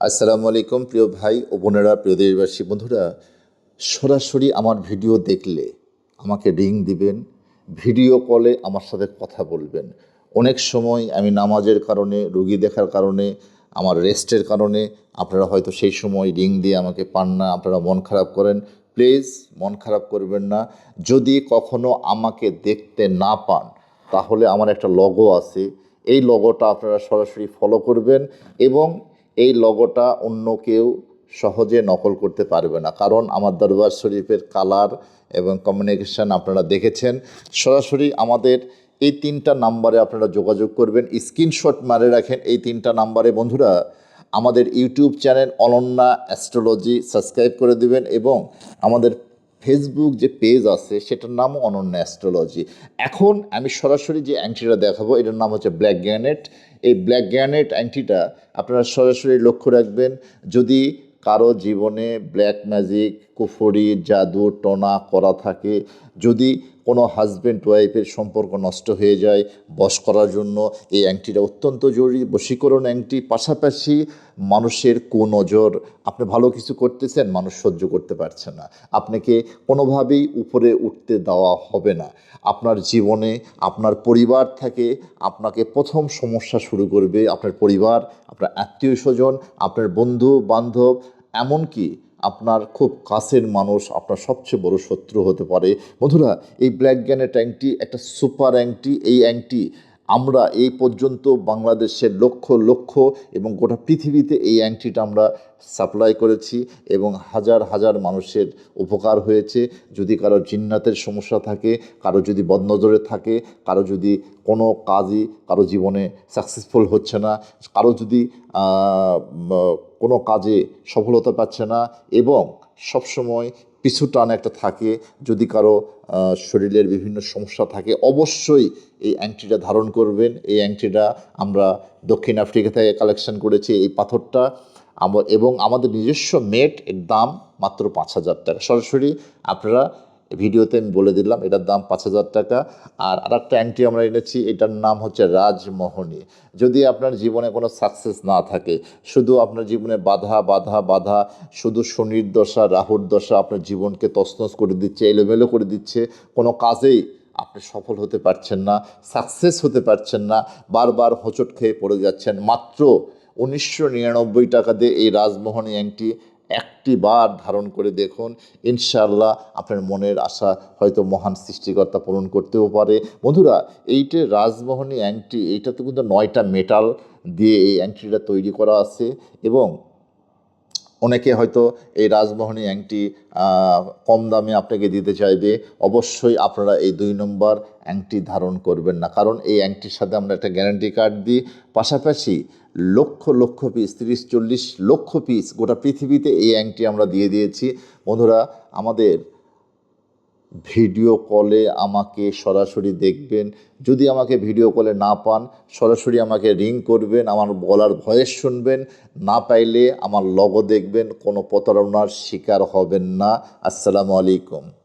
আসসালামু আলাইকুম, প্রিয় ভাই ও বোনেরা, প্রিয় দেশবাসী, বন্ধুরা। সরাসরি আমার ভিডিও দেখলে আমাকে রিং দিবেন, ভিডিও কলে আমার সাথে কথা বলবেন। অনেক সময় আমি নামাজের কারণে, রুগী দেখার কারণে, আমার রেস্টের কারণে আপনারা হয়তো সেই সময় রিং দিয়ে আমাকে পান না, আপনারা মন খারাপ করেন। প্লিজ, মন খারাপ করবেন না। যদি কখনো আমাকে দেখতে না পান, তাহলে আমার একটা লগো আছে। এই লগোটা আপনারা সরাসরি ফলো করবেন এবং এই লগোটা অন্য কেউ সহজে নকল করতে পারবে না। কারণ আমার দরবার শরীফের কালার এবং কমিউনিকেশন আপনারা দেখেছেন। সরাসরি আমাদের এই তিনটা নাম্বারে আপনারা যোগাযোগ করবেন। স্ক্রিনশট মারে রাখেন এই তিনটা নাম্বারে বন্ধুরা, আমাদের YouTube channel Ananya astrology subscribe করে দিবেন এবং আমাদের ফেসবুক যে পেজ আছে, সেটার নামও অনন্যা অ্যাস্ট্রোলজি। এখন আমি সরাসরি যে অ্যাংটিটা দেখাবো, এটার নাম হচ্ছে ব্ল্যাক গ্যানেট এই ব্ল্যাক গ্যানেট অ্যান্টিটা আপনারা সরাসরি লক্ষ্য রাখবেন। যদি কারও জীবনে ব্ল্যাক ম্যাজিক, কুফরি, জাদু, টনা করা থাকে, যদি কোনো হাজব্যান্ড ওয়াইফের সম্পর্ক নষ্ট হয়ে যায় বশ করার জন্য। এই অ্যাংটিটা অত্যন্ত জরুরি। বশীকরণ অ্যাংটি পাশাপাশি মানুষের কুনজর। আপনি ভালো কিছু করতেছেন, মানুষ সহ্য করতে পারছে না। আপনাকে কোনোভাবেই উপরে উঠতে দেওয়া হবে না। আপনার জীবনে আপনার পরিবার থেকে আপনাকে প্রথম সমস্যা শুরু করবে। আপনার পরিবার, আপনার আত্মীয় স্বজন আপনার বন্ধু বান্ধব এমনকি আপনার খুব কাছের মানুষ, আপনার সবচেয়ে বড় শত্রু হতে পারে। বন্ধুরা, এই ব্ল্যাক গ্যানের অ্যাংটি একটা সুপার অ্যাংটি। এই অ্যাংটি আমরা এই পর্যন্ত বাংলাদেশের লক্ষ লক্ষ এবং গোটা পৃথিবীতে এই অ্যাংটিটা আমরা সাপ্লাই করেছি এবং হাজার হাজার মানুষের উপকার হয়েছে। যদি কারও জিন্নাতের সমস্যা থাকে, কারও যদি বদনজরে থাকে, কারও যদি কোনো কাজই কারও জীবনে সাকসেসফুল হচ্ছে না, কারও যদি কোনো কাজে সফলতা পাচ্ছে না এবং সবসময় পিছু টান একটা থাকে, যদি কারও শরীরের বিভিন্ন সমস্যা থাকে, অবশ্যই এই অ্যাংটিটা ধারণ করবেন। এই অ্যাংটিটা আমরা দক্ষিণ আফ্রিকা থেকে কালেকশন করেছি এই পাথরটা। এবং আমাদের নিজস্ব মেট এর দাম মাত্র পাঁচ হাজার টাকা। সরাসরি আপনারা ভিডিওতে আমি বলে দিলাম, এটার দাম পাঁচ হাজার টাকা। আর আরেকটা অ্যাংটি আমরা এনেছি, এটার নাম হচ্ছে রাজমোহনী। যদি আপনার জীবনে কোনো সাকসেস না থাকে, শুধু আপনার জীবনে বাধা বাধা বাধা, শুধু শনির দশা, রাহুর দশা আপনার জীবনকে তছনছ করে দিচ্ছে, এলোমেলো করে দিচ্ছে, কোনো কাজেই আপনি সফল হতে পারছেন না সাকসেস হতে পারছেন না, বারবার হোঁচট খেয়ে পড়ে যাচ্ছেন। মাত্র উনিশশো নিরানব্বই টাকা দিয়ে এই রাজমোহনী অ্যাংটি একটি বার ধারণ করে দেখুন ইনশাল্লাহ আপনার মনের আশা হয়তো মহান সৃষ্টিকর্তা পূরণ করতেও পারে। বন্ধুরা, এইটে রাজমোহনী অ্যাংটি, এইটাতে কিন্তু নয়টা মেটাল দিয়ে এই অ্যাংটিটা তৈরি করা আছে এবং অনেকে হয়তো এই রাজমোহনী অ্যাংটি কম দামে আপনাকে দিতে চাইবে। অবশ্যই আপনারা এই দুই নম্বর অ্যাংটি ধারণ করবেন না। কারণ এই অ্যাংটির সাথে আমরা একটা গ্যারান্টি কার্ড দিই। পাশাপাশি লক্ষ লক্ষ পিস, তিরিশ, চল্লিশ লক্ষ পিস গোটা পৃথিবীতে এই অ্যাংটি আমরা দিয়ে দিয়েছি। বন্ধুরা, আমাদের ভিডিও কলে আমাকে সরাসরি দেখবেন। যদি আমাকে ভিডিও কলে না পান, সরাসরি আমাকে রিং করবেন, আমার বলার ভয়েস শুনবেন, না পাইলে আমার লগো দেখবেন, কোনো প্রতারণার শিকার হবেন না। আসসালামু আলাইকুম।